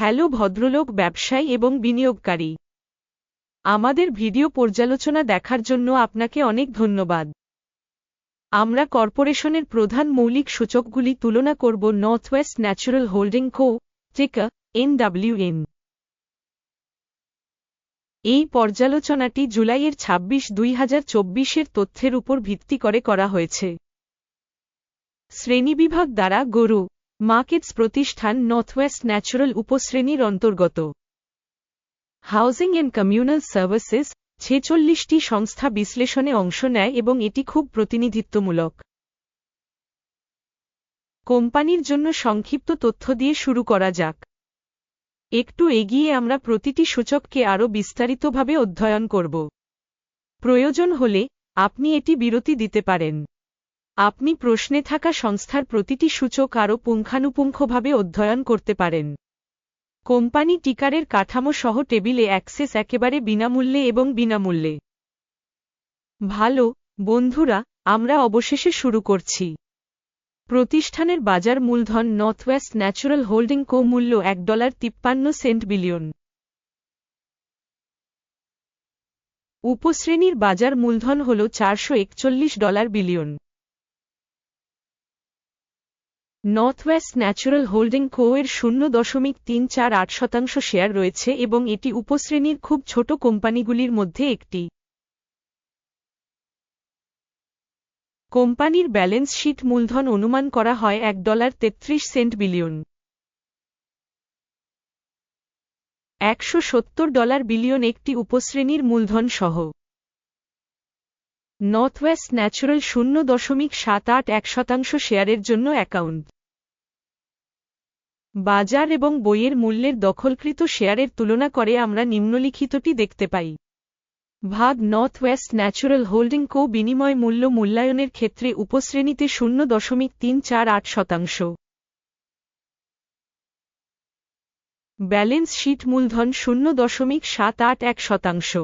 Hello ভদ্রলোক, ব্যবসায়ী এবং বিনিয়োগকারী। আমাদের ভিডিও পর্যালোচনা দেখার জন্য আপনাকে অনেক ধন্যবাদ। আমরা কর্পোরেশনের প্রধান মৌলিক সূচকগুলি তুলনা করব north west natural holding co, ticker, NWN. এই পর্যালোচনাটি জুলাইয়ের ছাব্বিশ দুই হাজার চব্বিশের তথ্যের উপর ভিত্তি করে করা হয়েছে। শ্রেণীবিভাগ দ্বারা গরু মার্কেটস প্রতিষ্ঠান নর্থওয়েস্ট ন্যাচারাল উপশ্রেণীর অন্তর্গত। হাউজিং অ্যান্ড কমিউনাল সার্ভিসেস ছেচল্লিশটি সংস্থা বিশ্লেষণে অংশ নেয় এবং এটি খুব প্রতিনিধিত্বমূলক। কোম্পানির জন্য সংক্ষিপ্ত তথ্য দিয়ে শুরু করা যাক। একটু এগিয়ে আমরা প্রতিটি সূচককে আরও বিস্তারিতভাবে অধ্যয়ন করব। প্রয়োজন হলে আপনি এটি বিরতি দিতে পারেন। আপনি প্রশ্নে থাকা সংস্থার প্রতিটি সূচক আরও পুঙ্খানুপুঙ্খভাবে অধ্যয়ন করতে পারেন। কোম্পানি টিকারের কাঠামো সহ টেবিলে অ্যাক্সেস একেবারে বিনামূল্যে এবং বিনামূল্যে। ভালো, বন্ধুরা, আমরা অবশেষে শুরু করছি। প্রতিষ্ঠানের বাজার মূলধন নর্থওয়েস্ট ন্যাচারাল হোল্ডিং কো মূল্য এক ডলার তিপ্পান্ন সেন্ট বিলিয়ন। উপশ্রেণীর বাজার মূলধন হল চারশো একচল্লিশ dollar billion. Northwest natural holding co এর শূন্য দশমিক তিন চার আট শতাংশ শেয়ার রয়েছে এবং এটি উপশ্রেণীর খুব ছোট কোম্পানিগুলির মধ্যে একটি। কোম্পানির ব্যালেন্স শীট মূলধন অনুমান করা হয় এক ডলার তেত্রিশ সেন্ট বিলিয়ন। একশো সত্তর ডলার বিলিয়ন একটি উপশ্রেণীর মূলধন সহ নর্থওয়েস্ট ন্যাচুরাল শূন্য দশমিক সাত আট এক শতাংশ শেয়ারের জন্য অ্যাকাউন্ট। বাজার এবং বইয়ের মূল্যের দখলকৃত শেয়ারের তুলনা করে আমরা নিম্নলিখিতটি দেখতে পাই। ভাগ north west natural holding co বিনিময় মূল্য মূল্যায়নের ক্ষেত্রে উপশ্রেণীতে শূন্য দশমিক তিন চার আট শতাংশ। ব্যালেন্স শিট মূলধন শূন্য দশমিক সাত আট এক শতাংশ।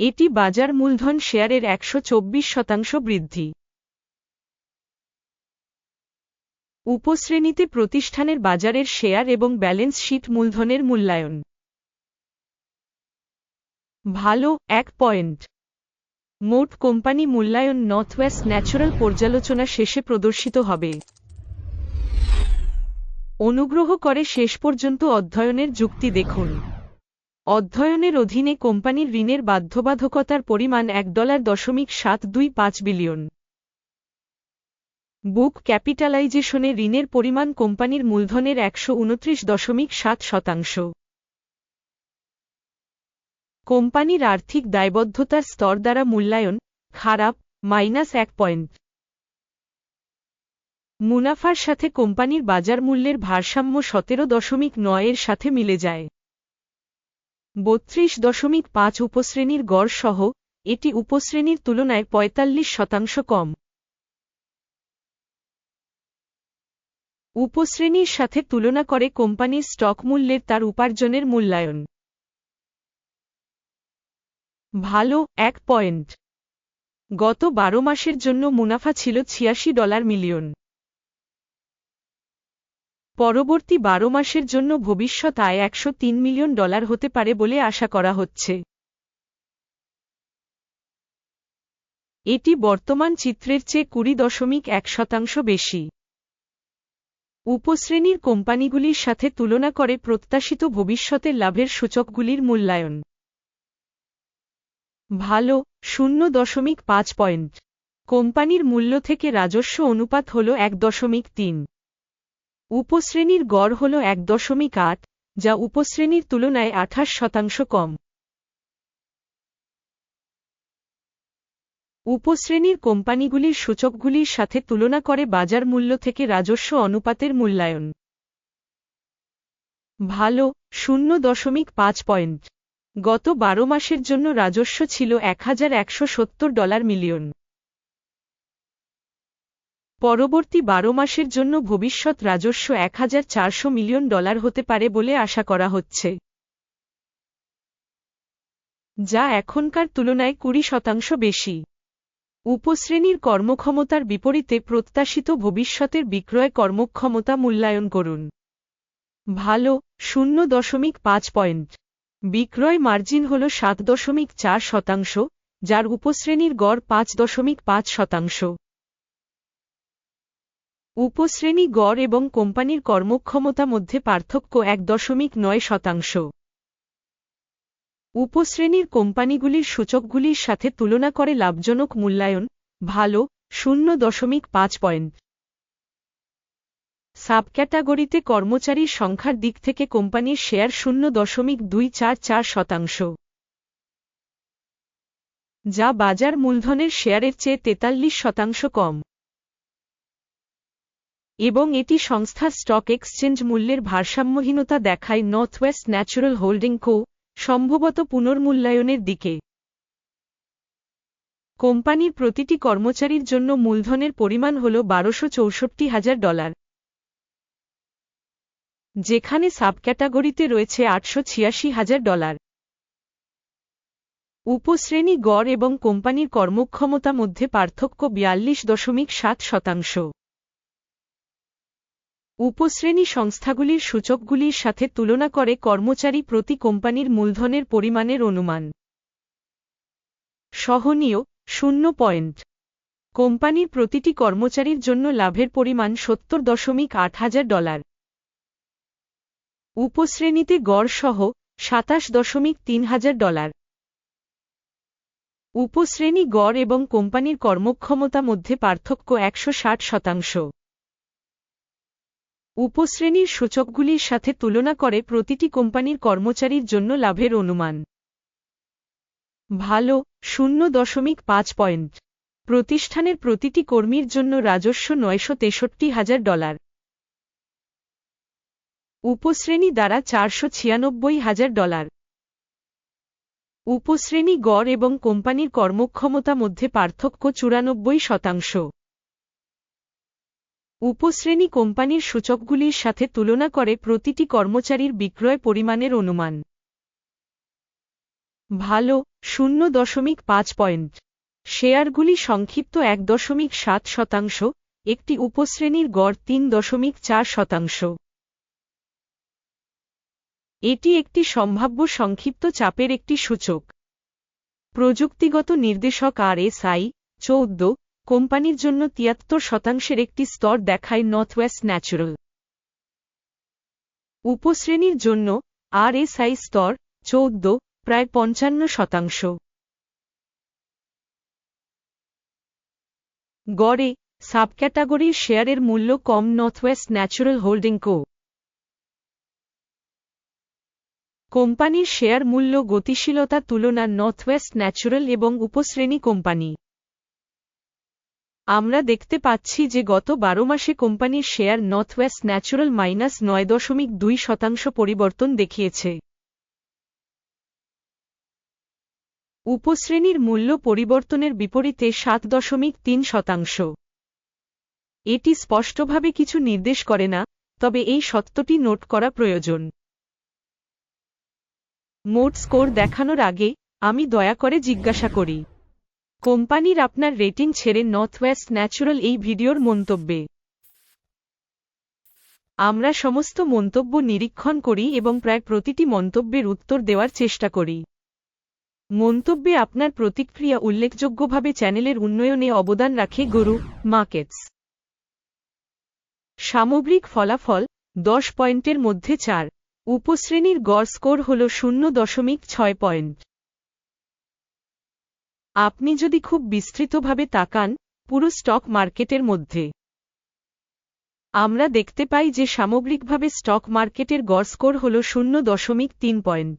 এটি বাজার মূলধন শেয়ারের একশো চব্বিশ শতাংশ বৃদ্ধি। উপশ্রেণীতে প্রতিষ্ঠানের বাজারের শেয়ার এবং ব্যালেন্স শিট মূলধনের মূল্যায়ন। ভালো, এক পয়েন্ট। মোট কোম্পানি মূল্যায়ন নর্থওয়েস্ট ন্যাচারাল পর্যালোচনা শেষে প্রদর্শিত হবে। অনুগ্রহ করে শেষ পর্যন্ত অধ্যয়নের যুক্তি দেখুন। অধ্যয়নের অধীনে কোম্পানির ঋণের বাধ্যবাধকতার পরিমাণ এক ডলার দশমিক সাত দুই পাঁচ বিলিয়ন। বুক ক্যাপিটালাইজেশনে ঋণের পরিমাণ কোম্পানির মূলধনের একশো উনত্রিশ দশমিক সাত শতাংশ। কোম্পানির আর্থিক দায়বদ্ধতার স্তর দ্বারা মূল্যায়ন, খারাপ, মাইনাস এক পয়েন্ট। মুনাফার সাথে কোম্পানির বাজার মূল্যের ভারসাম্য সতেরো দশমিক নয়ের সাথে মিলে যায়। বত্রিশ দশমিক পাঁচ উপশ্রেণীর গড় সহ এটি উপশ্রেণীর তুলনায় পঁয়তাল্লিশ শতাংশ কম। উপশ্রেণীর সাথে তুলনা করে কোম্পানির স্টক মূল্যের তার উপার্জনের মূল্যায়ন। ভালো, এক পয়েন্ট। গত বারো মাসের জন্য মুনাফা ছিল ছিয়াশি ডলার মিলিয়ন। পরবর্তী বারো মাসের জন্য ভবিষ্যৎ আয় একশ তিন মিলিয়ন ডলার হতে পারে বলে আশা করা হচ্ছে। এটি বর্তমান চিত্রের চেয়ে কুড়ি দশমিক এক শতাংশ বেশি। উপশ্রেণীর কোম্পানিগুলির সাথে তুলনা করে প্রত্যাশিত ভবিষ্যতের লাভের সূচকগুলির মূল্যায়ন। ভালো, শূন্য দশমিক পাঁচ পয়েন্ট। কোম্পানির মূল্য থেকে রাজস্ব অনুপাত হল এক দশমিক তিন। উপশ্রেণীর গড় হল এক দশমিক আট, যা উপশ্রেণীর তুলনায় আঠাশ শতাংশ কম। উপশ্রেণীর কোম্পানিগুলির সূচকগুলির সাথে তুলনা করে বাজার মূল্য থেকে রাজস্ব অনুপাতের মূল্যায়ন। ভালো, শূন্য দশমিক পাঁচ পয়েন্ট। গত বারো মাসের জন্য রাজস্ব ছিল এক হাজার একশো সত্তর ডলার মিলিয়ন। পরবর্তী বারো মাসের জন্য ভবিষ্যৎ রাজস্ব এক হাজার চারশো মিলিয়ন ডলার হতে পারে বলে আশা করা হচ্ছে। যা এখনকার তুলনায় কুড়ি শতাংশ বেশি। উপশ্রেণীর কর্মক্ষমতার বিপরীতে প্রত্যাশিত ভবিষ্যতের বিক্রয় কর্মক্ষমতা মূল্যায়ন করুন। ভালো, শূন্য দশমিক পাঁচ পয়েন্ট। বিক্রয় মার্জিন হল সাত দশমিক চার শতাংশ, যার উপশ্রেণীর গড় পাঁচ দশমিক পাঁচ শতাংশ। উপশ্রেণী গড় এবং কোম্পানির কর্মক্ষমতা মধ্যে পার্থক্য এক দশমিক নয় শতাংশ। উপশ্রেণীর কোম্পানিগুলির সূচকগুলির সাথে তুলনা করে লাভজনক মূল্যায়ন, ভালো, শূন্য দশমিক পাঁচ পয়েন্ট। সাবক্যাটাগরিতে কর্মচারীর সংখ্যার দিক থেকে কোম্পানির শেয়ার শূন্য দশমিক দুই চার চার শতাংশ। যা বাজার মূলধনের শেয়ারের চেয়ে তেতাল্লিশ শতাংশ কম। এবং এটি সংস্থার স্টক এক্সচেঞ্জ মূল্যের ভারসাম্যহীনতা দেখায় নর্থওয়েস্ট ন্যাচুরাল হোল্ডিং কো সম্ভবত পুনর্মূল্যায়নের দিকে। কোম্পানির প্রতিটি কর্মচারীর জন্য মূলধনের পরিমাণ হল বারোশো চৌষট্টি হাজার ডলার। যেখানে সাবক্যাটাগরিতে রয়েছে আটশো ছিয়াশি হাজার ডলার। উপশ্রেণী গড় এবং কোম্পানির কর্মক্ষমতা মধ্যে পার্থক্য বিয়াল্লিশ দশমিক সাত শতাংশ। উপশ্রেণী সংস্থাগুলির সূচকগুলির সাথে তুলনা করে কর্মচারী প্রতি কোম্পানির মূলধনের পরিমাণের অনুমান। সহনীয়, শূন্য পয়েন্ট। কোম্পানির প্রতিটি কর্মচারীর জন্য লাভের পরিমাণ সত্তর দশমিক আট হাজার ডলার। উপশ্রেণীতে গড় সহ সাতাশ দশমিক তিন হাজার ডলার। উপশ্রেণী গড় এবং কোম্পানির কর্মক্ষমতা মধ্যে পার্থক্য একশো ষাট শতাংশ। উপশ্রেণীর সূচকগুলির সাথে তুলনা করে প্রতিটি কোম্পানির কর্মচারীর জন্য লাভের অনুমান। ভালো, শূন্য দশমিক পাঁচ পয়েন্ট। প্রতিষ্ঠানের প্রতিটি কর্মীর জন্য রাজস্ব নয়শো তেষট্টি হাজার ডলার। উপশ্রেণী দ্বারা চারশো ছিয়ানব্বই হাজার ডলার। উপশ্রেণী গড় এবং কোম্পানির কর্মক্ষমতা মধ্যে পার্থক্য চুরানব্বই শতাংশ। উপশ্রেণী কোম্পানির সূচকগুলির সাথে তুলনা করে প্রতিটি কর্মচারীর বিক্রয় পরিমাণের অনুমান। ভালো, শূন্য দশমিক পাঁচ পয়েন্ট। শেয়ারগুলি সংক্ষিপ্ত এক দশমিক সাত শতাংশ, একটি উপশ্রেণীর গড় তিন দশমিক চার শতাংশ। এটি একটি সম্ভাব্য সংক্ষিপ্ত চাপের একটি সূচক। প্রযুক্তিগত নির্দেশক আর এস আই চৌদ্দ কোম্পানির জন্য তিয়াত্তর শতাংশের একটি স্তর দেখায় নর্থওয়েস্ট ন্যাচুরাল উপশ্রেণীর জন্য আর এস স্তর চৌদ্দ, প্রায় পঞ্চান্ন শতাংশ। গড়ে সাবক্যাটাগরির শেয়ারের মূল্য কম নর্থওয়েস্ট ন্যাচুরাল হোল্ডিং কো কোম্পানির শেয়ার মূল্য গতিশীলতা তুলনা নর্থওয়েস্ট ন্যাচুরাল এবং উপশ্রেণী কোম্পানি। আমরা দেখতে পাচ্ছি যে গত বারো মাসে কোম্পানির শেয়ার নর্থওয়েস্ট ন্যাচুরাল মাইনাস নয় দশমিক দুই শতাংশ পরিবর্তন দেখিয়েছে। উপশ্রেণীর মূল্য পরিবর্তনের বিপরীতে সাত দশমিক তিন শতাংশ। এটি স্পষ্টভাবে কিছু নির্দেশ করে না, তবে এই সত্যটি নোট করা প্রয়োজন। মোট স্কোর দেখানোর আগে আমি দয়া করে জিজ্ঞাসা করি। কোম্পানির আপনার রেটিং ছেড়ে নর্থ ওয়েস্ট ন্যাচুরাল এই ভিডিওর মন্তব্যে। আমরা সমস্ত মন্তব্য নিরীক্ষণ করি এবং প্রায় প্রতিটি মন্তব্যের উত্তর দেওয়ার চেষ্টা করি। মন্তব্যে আপনার প্রতিক্রিয়া উল্লেখযোগ্যভাবে চ্যানেলের উন্নয়নে অবদান রাখে গরু মার্কেটস। সামগ্রিক ফলাফল দশ পয়েন্টের মধ্যে চার। উপশ্রেণীর গড় স্কোর হল শূন্য দশমিক ছয় পয়েন্ট। আপনি যদি খুব বিস্তৃতভাবে তাকান, পুরো স্টক মার্কেটের মধ্যে। আমরা দেখতে পাই যে সামগ্রিকভাবে স্টক মার্কেটের গড় স্কোর হল শূন্য দশমিক তিন পয়েন্ট।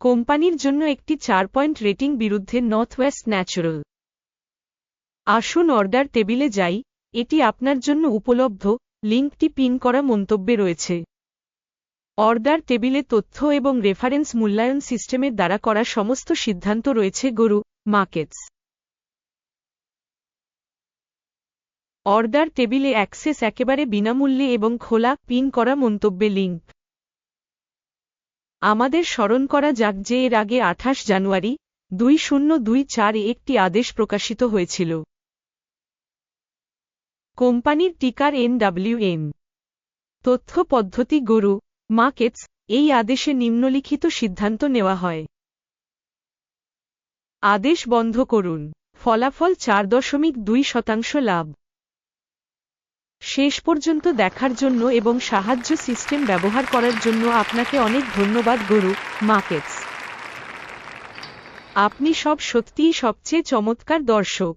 কোম্পানির জন্য একটি চার পয়েন্ট রেটিং বিরুদ্ধে নর্থ ওয়েস্ট ন্যাচুরাল আসুন অর্ডার টেবিলে যাই, এটি আপনার জন্য উপলব্ধ, লিঙ্কটি পিন করা মন্তব্যে রয়েছে। অর্ডার টেবিলে তথ্য এবং রেফারেন্স মূল্যায়ন সিস্টেমের দ্বারা করা সমস্ত সিদ্ধান্ত রয়েছে গরু, মার্কেটস। অর্ডার টেবিলে অ্যাক্সেস একেবারে বিনামূল্যে এবং খোলা, পিন করা মন্তব্যে লিঙ্ক। আমাদের স্মরণ করা যাক যে এর আগে আঠাশ জানুয়ারি, দুই শূন্য দুই চারে একটি আদেশ প্রকাশিত হয়েছিল। কোম্পানির টিকার এনডাব্লিউএম। তথ্য পদ্ধতি গরু মার্কেটস, এই আদেশে নিম্নলিখিত সিদ্ধান্ত নেওয়া হয়। আদেশ বন্ধ করুন। ফলাফল চার দশমিক দুই শতাংশ লাভ। শেষ পর্যন্ত দেখার জন্য এবং সাহায্য সিস্টেম ব্যবহার করার জন্য আপনাকে অনেক ধন্যবাদ, গরু, মার্কেটস। আপনি সব সত্যিই সবচেয়ে চমৎকার দর্শক।